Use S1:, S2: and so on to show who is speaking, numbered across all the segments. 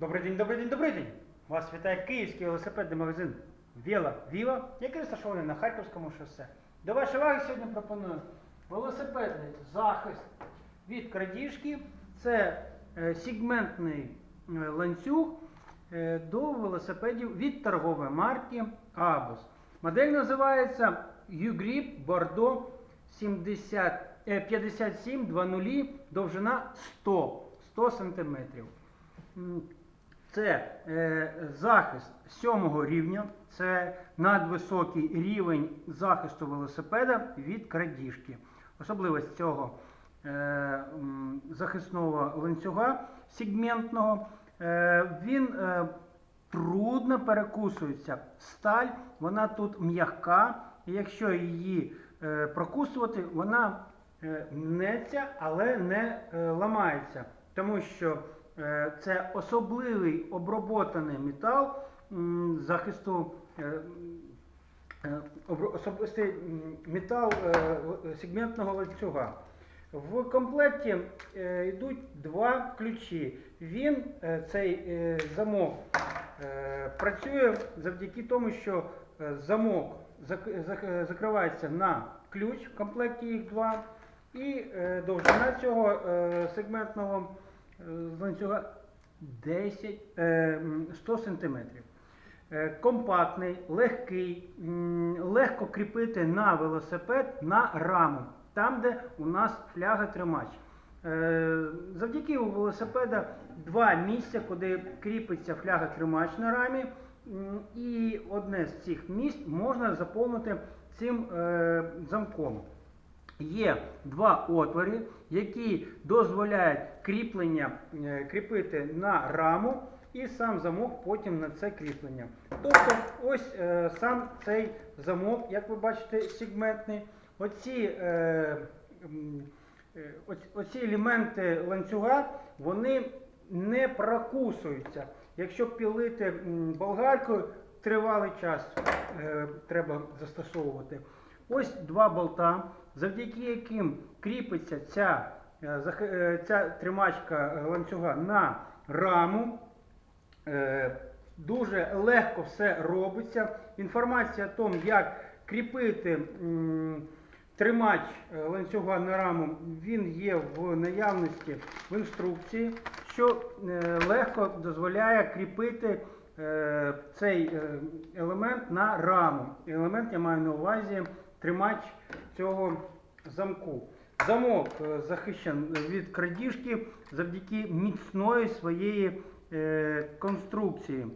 S1: Добрий день, добрий день, добрий день! Вас вітає київський велосипедний магазин Віла Віва, який розташований на Харківському шосе. До вашої уваги сьогодні пропоную велосипедний захист від крадіжки. Це е, сегментний е, ланцюг е, до велосипедів від торгової марки Abus. Модель називається U-Grip Bordeaux 70, е, 5720, довжина 100, 100 см. Це е, захист сьомого рівня, це надвисокий рівень захисту велосипеда від крадіжки. Особливість цього е, захисного ланцюга сегментного, е, він е, трудно перекусується. Сталь, вона тут м'яка, і якщо її е, прокусувати, вона е, мнеться, але не е, ламається. Тому що це особливий оброботаний метал захисту. е, е, Особистий метал е, сегментного ланцюга. В комплекті е, йдуть два ключі. Він, е, цей е, замок, е, працює завдяки тому, що е, замок зак- зак- е, закривається на ключ, в комплекті їх два, і е, довжина цього е, сегментного е, ланцюга 10, е, 100 см. Е, Компактний, легкий, легко кріпити на велосипед на раму, там, де у нас фляга тримач. Е, Завдяки у велосипеда два місця, куди кріпиться фляга тримач на рамі, і одне з цих місць можна заповнити цим е, замком. Є два отвори, які дозволяють кріплення е, кріпити на раму і сам замок потім на це кріплення. Тобто ось е, сам цей замок, як ви бачите, сегментний. Оці, е, е, оці елементи ланцюга вони не прокусуються. Якщо пілити болгаркою, тривалий час е, треба застосовувати. Ось два болта, завдяки яким кріпиться ця, е, е, ця тримачка ланцюга на раму. Е, Дуже легко все робиться. Інформація о тому, як кріпити тримач ланцюга на раму, він є в наявності в інструкції, що легко дозволяє кріпити цей елемент на раму. Елемент я маю на увазі тримач цього замку. Замок е, захищений від крадіжки завдяки міцної своєї е, конструкції.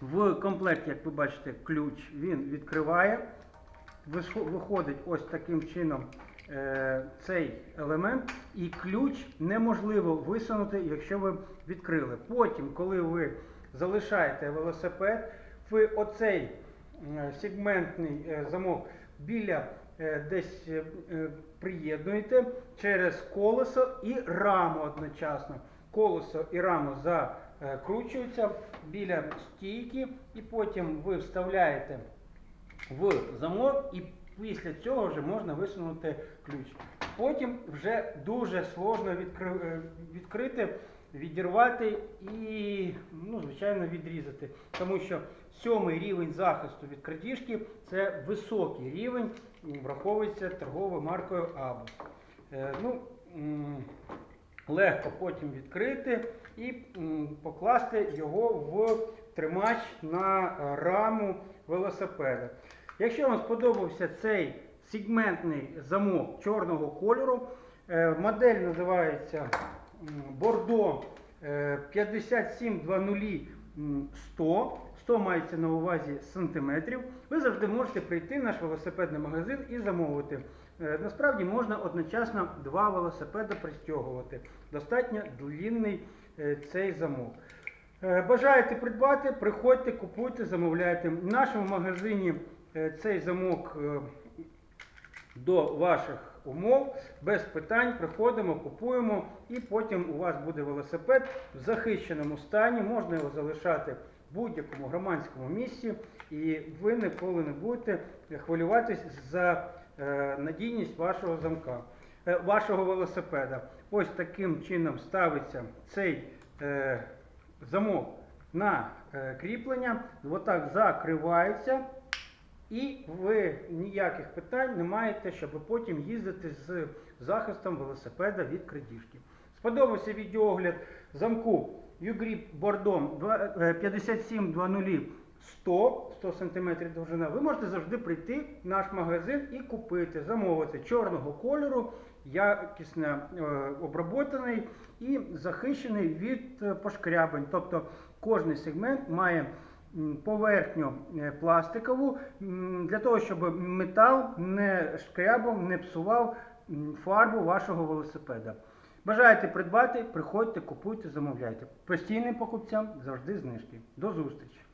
S1: В комплекті, як ви бачите, ключ він відкриває. Виходить ось таким чином е, цей елемент, і ключ неможливо висунути, якщо ви відкрили. Потім, коли ви залишаєте велосипед, ви оцей сегментний е, замок біля е, десь е, е, приєднуєте через колесо і раму одночасно. Колесо і раму закручуються біля стійки, і потім ви вставляєте в замок, і після цього вже можна висунути ключ. Потім вже дуже сложно відкри- е, відкрити, відірвати і, ну, звичайно, відрізати. Тому що сьомий рівень захисту від крадіжки це високий рівень, враховується торговою маркою Abus. Е, ну, легко потім відкрити і покласти його в тримач на раму велосипеда. Якщо вам сподобався цей сегментний замок чорного кольору, е, модель називається е, 5720 100. 100 мається на увазі сантиметрів. Ви завжди можете прийти в наш велосипедний магазин і замовити. Е, Насправді можна одночасно два велосипеди пристягувати. Достатньо длинний е, цей замок. Е, Бажаєте придбати, приходьте, купуйте, замовляйте. В нашому магазині цей замок до ваших умов без питань приходимо, купуємо, і потім у вас буде велосипед в захищеному стані. Можна його залишати в будь-якому громадському місці, і ви ніколи не будете хвилюватись за е, надійність вашого замка, е, вашого велосипеда. Ось таким чином ставиться цей е, замок на кріплення, отак закривається. І ви ніяких питань не маєте, щоб потім їздити з захистом велосипеда від крадіжки. Сподобався відеоогляд замку Ugrip Бордом 5720 100, 100 см довжина. Ви можете завжди прийти в наш магазин і купити, замовити чорного кольору, якісно е, обработаний і захищений від е, пошкрябань. Тобто кожний сегмент має поверхню е, пластикову для того, щоб метал не шкрябав, не псував фарбу вашого велосипеда. Бажаєте придбати, приходьте, купуйте, замовляйте. Постійним покупцям завжди знижки. До зустрічі!